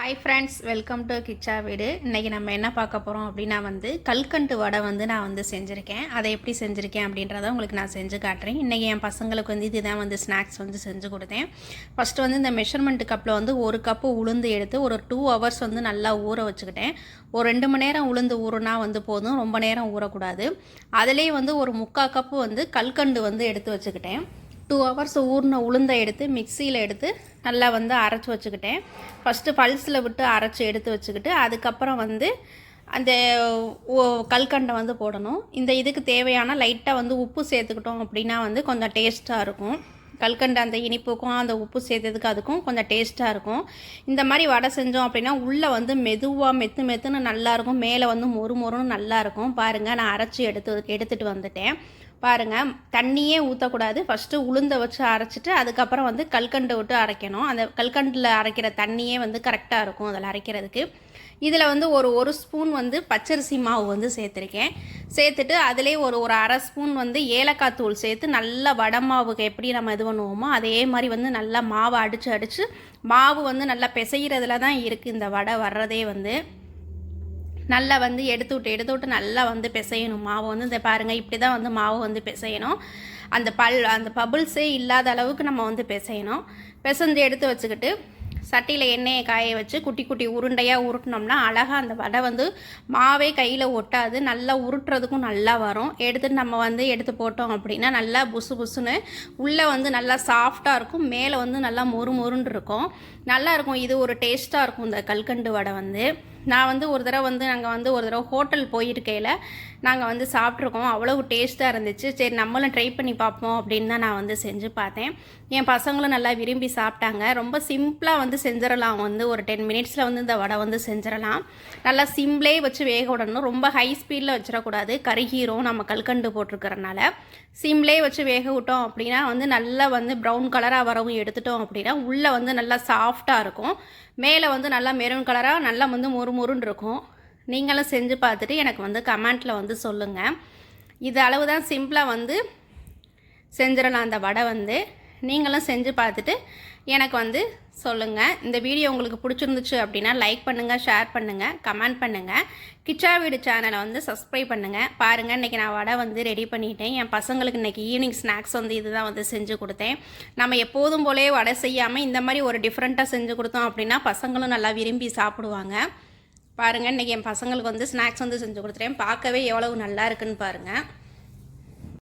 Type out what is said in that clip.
Hi friends welcome to Kiccha Veedu இன்றைக்கி நம்ம என்ன பார்க்க போகிறோம் அப்படின்னா வந்து கல்கண்டு வடை வந்து நான் வந்து செஞ்சுருக்கேன். அதை எப்படி செஞ்சுருக்கேன் அப்படின்றத உங்களுக்கு நான் செஞ்சு காட்டுறேன். இன்றைக்கி என் பசங்களுக்கு வந்து இதுதான் வந்து ஸ்நாக்ஸ் வந்து செஞ்சு கொடுத்தேன். ஃபஸ்ட்டு வந்து இந்த மெஷர்மெண்ட் கப்பில் வந்து ஒரு கப்பு உளுந்து எடுத்து ஒரு டூ ஹவர்ஸ் வந்து நல்லா ஊற வச்சுக்கிட்டேன். ஒரு ரெண்டு மணி நேரம் உளுந்து ஊறுனா வந்து போதும் ரொம்ப நேரம் ஊறக்கூடாது. அதுலேயே வந்து ஒரு முக்கால் கப்பு வந்து கல்கண்டு வந்து எடுத்து வச்சுக்கிட்டேன். டூ ஹவர்ஸ் ஊறின உளுந்தை எடுத்து மிக்சியில் எடுத்து நல்லா வந்து அரைச்சி வச்சுக்கிட்டேன். ஃபஸ்ட்டு பல்ஸில் விட்டு அரைச்சி எடுத்து வச்சுக்கிட்டு அதுக்கப்புறம் வந்து அந்த ஓ- கல்கண்டை வந்து போடணும். இந்த இதுக்கு தேவையான லைட்டாக வந்து உப்பு சேர்த்துக்கிட்டோம் அப்படின்னா வந்து கொஞ்சம் டேஸ்ட்டாக இருக்கும். கல்கண்டு அந்த இனிப்புக்கும் அந்த உப்பு சேர்த்ததுக்கு அதுக்கும் கொஞ்சம் டேஸ்ட்டாக இருக்கும். இந்த மாதிரி வடை செஞ்சோம் அப்படின்னா உள்ளே வந்து மெதுவாக மெத்து மெத்துன்னு நல்லாயிருக்கும் மேலே வந்து மொறு மொறுன்னு நல்லாயிருக்கும் பாருங்கள் நான் அரைச்சி எடுத்து எடுத்துகிட்டு வந்துட்டேன். பாருங்கள் தண்ணியே ஊற்றக்கூடாது ஃபஸ்ட்டு உளுந்த வச்சு அரைச்சிட்டு அதுக்கப்புறம் வந்து கல்கண்டு விட்டு அரைக்கணும். அந்த கல்கண்டில் அரைக்கிற தண்ணியே வந்து கரெக்டாக இருக்கும் அதில் அரைக்கிறதுக்கு. இதில் வந்து ஒரு ஒரு ஸ்பூன் வந்து பச்சரிசி மாவு வந்து சேர்த்துருக்கேன். சேர்த்துட்டு அதிலே ஒரு ஒரு அரை ஸ்பூன் வந்து ஏலக்காய் தூள் சேர்த்து நல்லா வடை மாவுக்கு எப்படி நம்ம இது பண்ணுவோமோ அதே மாதிரி வந்து நல்லா மாவை அடித்து அடித்து மாவு வந்து நல்லா பிசைகிறதுல தான் இருக்குது இந்த வடை வர்றதே வந்து. நல்லா வந்து எடுத்து விட்டு எடுத்து விட்டு நல்லா வந்து பிசையணும். மாவு வந்து இந்த பாருங்கள் இப்படி தான் வந்து மாவு வந்து பிசையணும். அந்த பல் அந்த பபுள்ஸே இல்லாத அளவுக்கு நம்ம வந்து பிசையணும். பிசைந்து எடுத்து வச்சுக்கிட்டு சட்டியில் எண்ணெயை காய வச்சு குட்டி குட்டி உருண்டையாக உருட்டினோம்னா அழகாக அந்த வடை வந்து மாவே கையில் ஒட்டாது. நல்லா உருட்டுறதுக்கும் நல்லா வரும். எடுத்து நம்ம வந்து எடுத்து போட்டோம் அப்படின்னா நல்லா புசு புசுன்னு உள்ளே வந்து நல்லா சாஃப்டாக இருக்கும். மேலே வந்து நல்லா மொறு மொறுன்னு இருக்கும். நல்லாயிருக்கும் இது ஒரு டேஸ்ட்டாக இருக்கும் இந்த கல்கண்டு வடை வந்து. நான் வந்து ஒரு தடவை வந்து நாங்கள் வந்து ஒரு தடவை ஹோட்டல் போயிருக்கையில் நாங்கள் வந்து சாப்பிட்ருக்கோம் அவ்வளவு டேஸ்ட்டாக இருந்துச்சு. சரி நம்மளும் ட்ரை பண்ணி பார்ப்போம் அப்படின்னு தான் நான் வந்து செஞ்சு பார்த்தேன். என் பசங்களும் நல்லா விரும்பி சாப்பிட்டாங்க. ரொம்ப சிம்பிளாக வந்து செஞ்சிடலாம். வந்து ஒரு டென் மினிட்ஸில் வந்து இந்த வடை வந்து செஞ்சிடலாம். நல்லா சிம்பிளே வச்சு வேக விடணும். ரொம்ப ஹை ஸ்பீடில் வச்சிடக்கூடாது. கருகீரும் நம்ம கல்கண்டு போட்டிருக்கிறனால. சிம்லே வச்சு வேக விட்டோம் அப்படின்னா வந்து நல்லா வந்து ப்ரௌன் கலராக வரவும் எடுத்துட்டோம் அப்படின்னா உள்ளே வந்து நல்லா சாஃப்டாக இருக்கும். மேலே வந்து நல்லா மெரூன் கலராக நல்லா வந்து மொறு மொறுன்னு இருக்கும் நீங்களும் செஞ்சு பார்த்துட்டு எனக்கு வந்து கமெண்ட்டில் வந்து சொல்லுங்கள் இது அளவு தான் சிம்பிளாக வந்து செஞ்சிடலாம் அந்த வடை வந்து. நீங்களும் செஞ்சு பார்த்துட்டு எனக்கு வந்து சொல்லுங்கள் இந்த வீடியோ உங்களுக்கு பிடிச்சிருந்துச்சு அப்படின்னா லைக் பண்ணுங்கள் ஷேர் பண்ணுங்கள் கமெண்ட் பண்ணுங்கள் கிச்சா வீடு சேனலை வந்து சப்ஸ்கிரைப் பண்ணுங்கள் பாருங்கள் இன்றைக்கி நான் வடை வந்து ரெடி பண்ணிட்டேன். என் பசங்களுக்கு இன்றைக்கி ஈவினிங் ஸ்நாக்ஸ் வந்து இதுதான் வந்து செஞ்சு கொடுத்தேன். நம்ம எப்போதும் போலே வடை செய்யாமல் இந்த மாதிரி ஒரு டிஃப்ரெண்ட்டாக செஞ்சு கொடுத்தோம் அப்படின்னா பசங்களும் நல்லா விரும்பி சாப்பிடுவாங்க. பாருங்கள் இன்றைக்கி என் பசங்களுக்கு வந்து ஸ்நாக்ஸ் வந்து செஞ்சு கொடுத்துட்டேன். பார்க்கவே எவ்வளவு நல்லா இருக்குன்னு பாருங்கள்